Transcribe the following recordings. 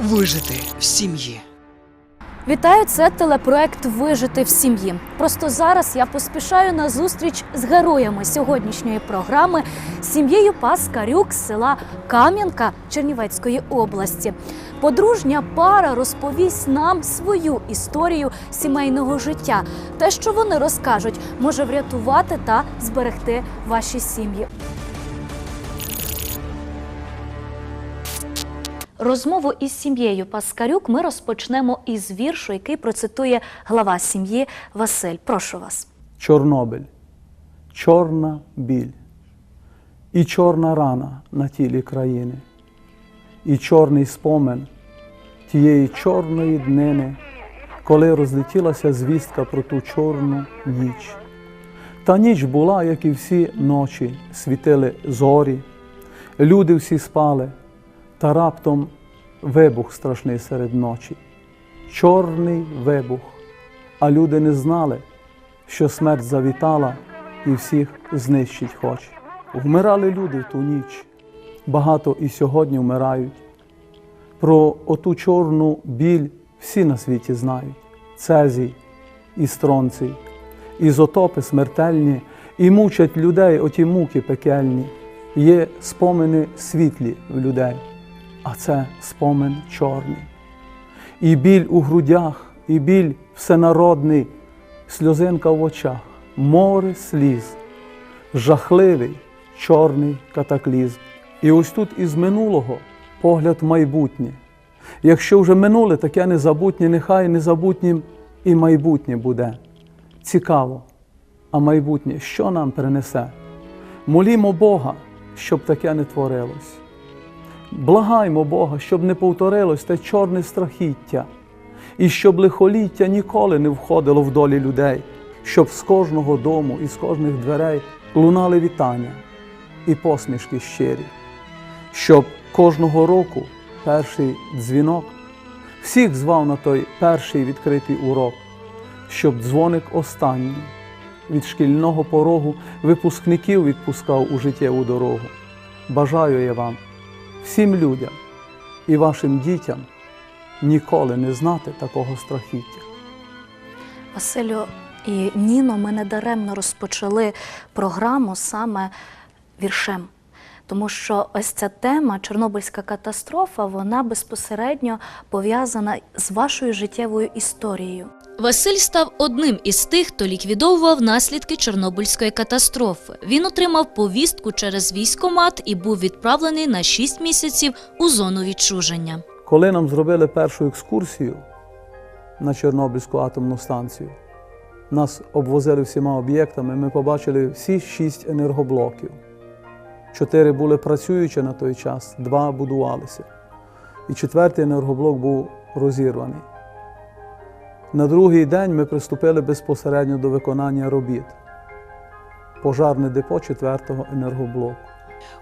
Вижити в сім'ї. Вітаю, це телепроект Вижити в сім'ї. Просто зараз я поспішаю на зустріч з героями сьогоднішньої програми сім'єю Паскарюк з села Кам'янка Чернівецької області. Подружня пара розповість нам свою історію сімейного життя. Те, що вони розкажуть, може врятувати та зберегти ваші сім'ї. Розмову із сім'єю Паскарюк ми розпочнемо із віршу, який процитує глава сім'ї Василь. Прошу вас. Чорнобиль, чорна біль, і чорна рана на тілі країни, і чорний спомин тієї чорної днини, коли розлетілася звістка про ту чорну ніч. Та ніч була, як і всі ночі, світили зорі, люди всі спали, та раптом вибух страшний серед ночі. Чорний вибух, а люди не знали, що смерть завітала і всіх знищить хоче. Вмирали люди в ту ніч, багато і сьогодні вмирають. Про оту чорну біль всі на світі знають: Цезій і стронцій, ізотопи смертельні, і мучать людей оті муки пекельні. Є спомини світлі в людей, а це спомин чорний. І біль у грудях, і біль всенародний, сльозинка в очах, море сліз, жахливий чорний катаклізм. І ось тут із минулого погляд майбутнє. Якщо вже минуле таке незабутнє, нехай незабутнім і майбутнє буде. Цікаво, а майбутнє що нам принесе? Молімо Бога, щоб таке не творилось. Благаймо Бога, щоб не повторилось те чорне страхіття, і щоб лихоліття ніколи не входило в долі людей, щоб з кожного дому і з кожних дверей лунали вітання і посмішки щирі, щоб кожного року перший дзвінок всіх звав на той перший відкритий урок, щоб дзвоник останній від шкільного порогу випускників відпускав у життєву дорогу. Бажаю я вам всім людям і вашим дітям ніколи не знати такого страхіття. Василю і Ніно, ми недаремно розпочали програму саме віршем. Тому що ось ця тема Чорнобильська катастрофа, вона безпосередньо пов'язана з вашою життєвою історією. Василь став одним із тих, хто ліквідовував наслідки Чорнобильської катастрофи. Він отримав повістку через військомат і був відправлений на 6 місяців у зону відчуження. Коли нам зробили першу екскурсію на Чорнобильську атомну станцію, нас обвозили всіма об'єктами, ми побачили всі шість енергоблоків. Чотири були працюючі на той час, два будувалися. І четвертий енергоблок був розірваний. На другий день ми приступили безпосередньо до виконання робіт. Пожарне депо четвертого енергоблоку.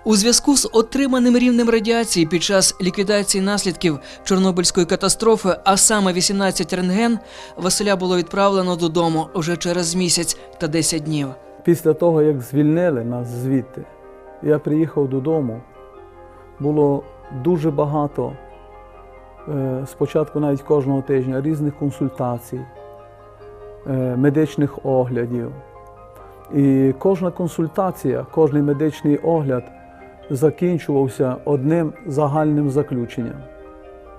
У зв'язку з отриманим рівнем радіації під час ліквідації наслідків Чорнобильської катастрофи, а саме 18 рентген, Василя було відправлено додому вже через місяць та 10 днів. Після того, як звільнили нас звідти, я приїхав додому. Було дуже багато, спочатку навіть кожного тижня, різних консультацій, е, медичних оглядів. І кожна консультація, кожний медичний огляд закінчувався одним загальним заключенням.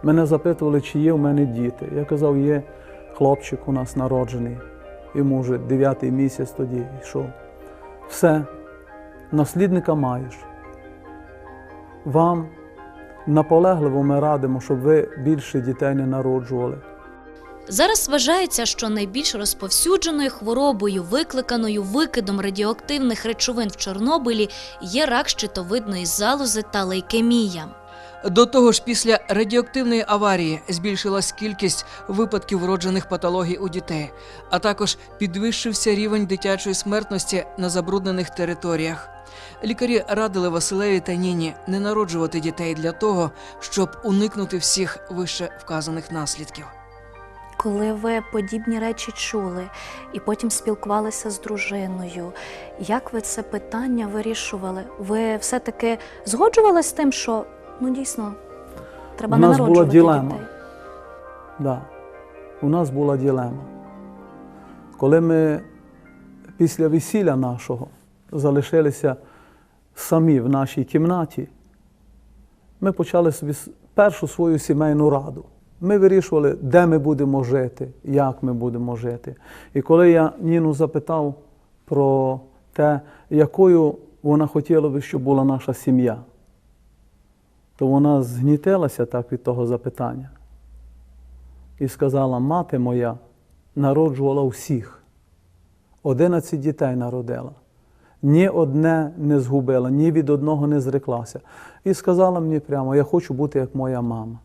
Мене запитували, чи є в мене діти. Я казав, є хлопчик у нас народжений, йому вже дев'ятий місяць тоді йшов. Все, наслідника маєш. Вам наполегливо ми радимо, щоб ви більше дітей не народжували. Зараз вважається, що найбільш розповсюдженою хворобою, викликаною викидом радіоактивних речовин в Чорнобилі, є рак щитовидної залози та лейкемія. До того ж, після радіоактивної аварії збільшилась кількість випадків вроджених патологій у дітей, а також підвищився рівень дитячої смертності на забруднених територіях. Лікарі радили Василеві та Ніні не народжувати дітей для того, щоб уникнути всіх вище вказаних наслідків. Коли ви подібні речі чули і потім спілкувалися з дружиною, як ви це питання вирішували? Ви все-таки згоджувалися з тим, що ну дійсно треба У нас була дітей? Да. У нас була ділема. Коли ми після весілля нашого залишилися самі в нашій кімнаті, ми почали собі першу свою сімейну раду. Ми вирішували, де ми будемо жити, як ми будемо жити. І коли я Ніну запитав про те, якою вона хотіла би, щоб була наша сім'я, то вона згнітилася так від того запитання і сказала: мати моя народжувала всіх. Одинадцять дітей народила. Ні одне не згубила, ні від одного не зреклася. І сказала мені прямо: я хочу бути як моя мама.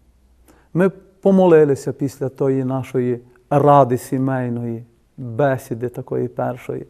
Ми помолилися після тої нашої ради сімейної, бесіди такої першої.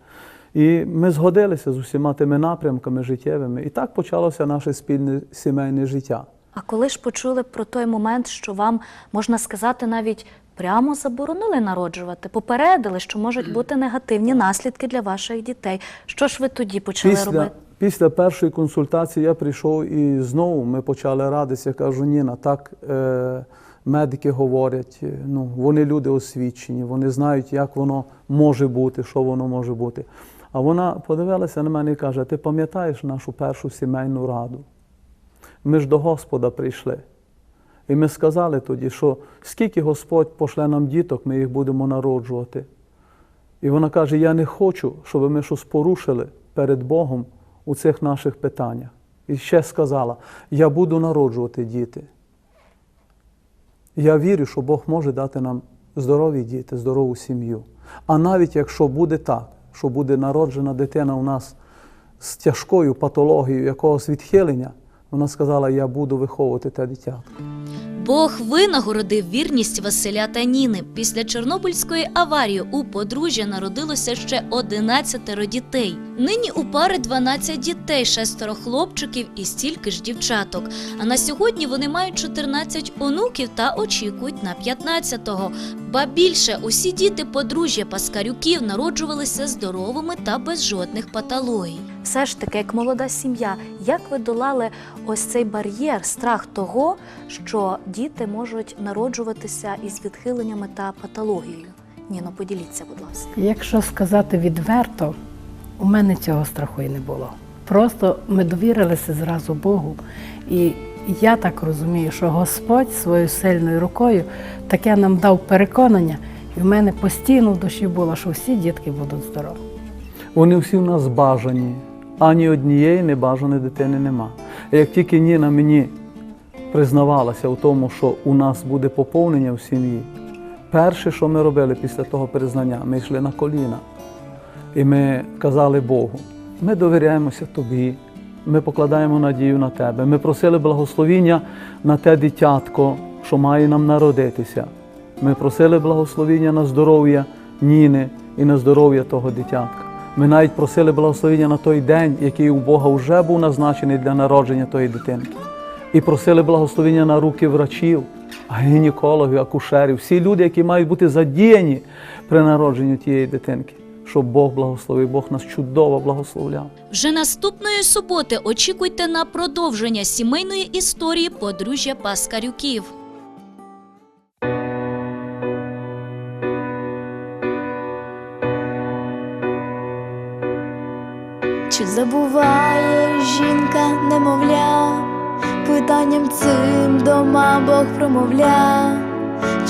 І ми згодилися з усіма тими напрямками життєвими. І так почалося наше спільне сімейне життя. А коли ж почули про той момент, що вам можна сказати, навіть прямо заборонили народжувати, попередили, що можуть бути негативні наслідки для ваших дітей. Що ж ви тоді почали Після, робити? після першої консультації я прийшов і знову ми почали радитися. Я кажу, Ніна, так е, медики говорять, е, ну, вони люди освічені, вони знають, як воно може бути, що воно може бути. А вона подивилася на мене і каже: ти пам'ятаєш нашу першу сімейну раду? Ми ж до Господа прийшли. І ми сказали тоді, що скільки Господь пошле нам діток, ми їх будемо народжувати. І вона каже: Я не хочу, щоб ми щось порушили перед Богом у цих наших питаннях. І ще сказала: Я буду народжувати діти. Я вірю, що Бог може дати нам здорові діти, здорову сім'ю. А навіть якщо буде так, що буде народжена дитина у нас з тяжкою патологією якогось відхилення, вона сказала: Я буду виховувати те дитятко. Бог винагородив вірність Василя та Ніни. Після Чорнобильської аварії у подружжя народилося ще 11 дітей. Нині у пари 12 дітей, шестеро хлопчиків і стільки ж дівчаток. А на сьогодні вони мають 14 онуків та очікують на 15-го. Ба більше усі діти подружжя Паскарюків народжувалися здоровими та без жодних патологій. Все ж таки, як молода сім'я, як ви долали ось цей бар'єр, страх того, що діти можуть народжуватися із відхиленнями та патологією? Ніно, поділіться, будь ласка. Якщо сказати відверто, у мене цього страху і не було. Просто ми довірилися зразу Богу. І я так розумію, що Господь своєю сильною рукою таке нам дав переконання, і в мене постійно в душі було, що всі дітки будуть здорові. Вони всі в нас бажані, ані однієї небажаної дитини нема. Як тільки Ніна мені признавалася у тому, що у нас буде поповнення в сім'ї, перше, що ми робили після того признання, ми йшли на коліна. І ми казали Богу, ми довіряємося Тобі, ми покладаємо надію на Тебе. Ми просили благословіння на те дитятко, що має нам народитися. Ми просили благословіння на здоров'я Ніни і на здоров'я того дитятка. Ми навіть просили благословіння на той день, який у Бога вже був назначений для народження тої дитинки. І просили благословіння на руки врачів, гінекологів, акушерів, всі люди, які мають бути задіяні при народженні тієї дитинки, щоб Бог благословив, Бог нас чудово благословляв. Вже наступної суботи очікуйте на продовження сімейної історії подружжя Паскарюків. Забуває жінка немовля, питанням цим дома Бог промовля,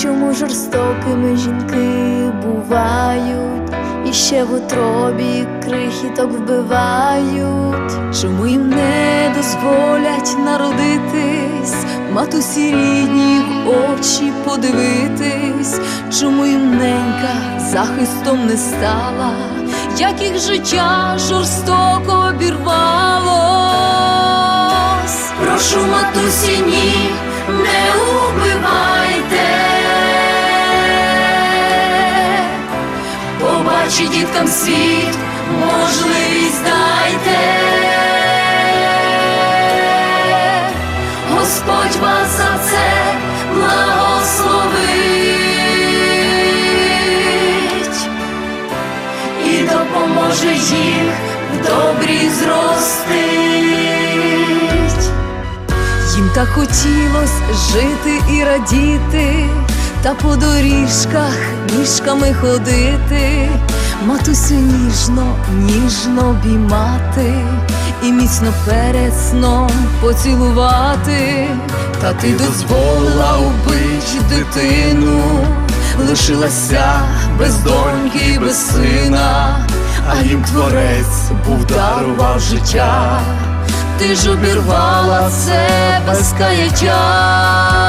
чому жорстокими жінки бувають, і ще в утробі крихіток вбивають, чому їм не дозволять народитись, матусі рідні в очі подивитись, чому їм ненька захистом не стала як їх життя жорстоко обірвалось. Прошу матусі, ні, не убивайте. Побачить діткам світ, добрі зростить. Їм так хотілось жити і радіти, та по доріжках ніжками ходити, матусю ніжно, ніжно обіймати і міцно перед сном поцілувати. Та ти дозволила убить дитину, лишилася без доньки, без сина, а їм творець був дарував життя ти ж обірвала це без каяття.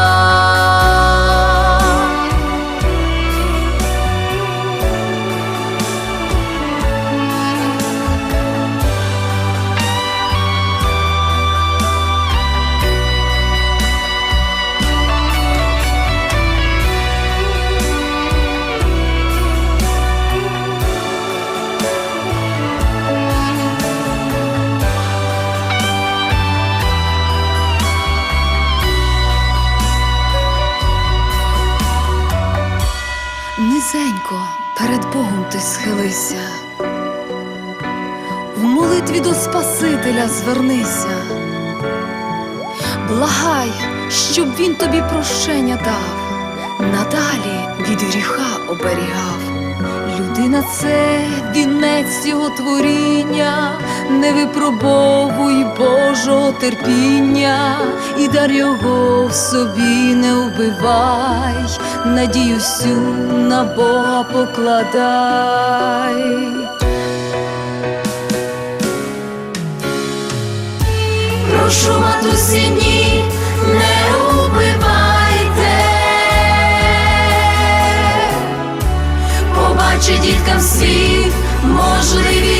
Спасителя звернися, благай, щоб він тобі прощення дав, надалі від гріха оберігав. Людина це вінець його творіння, не випробовуй Божого терпіння, і дар його в собі не вбивай, надію всю на Бога покладай. Прошу матусі, ні, не убивайте. Побачить діткам світ, можливість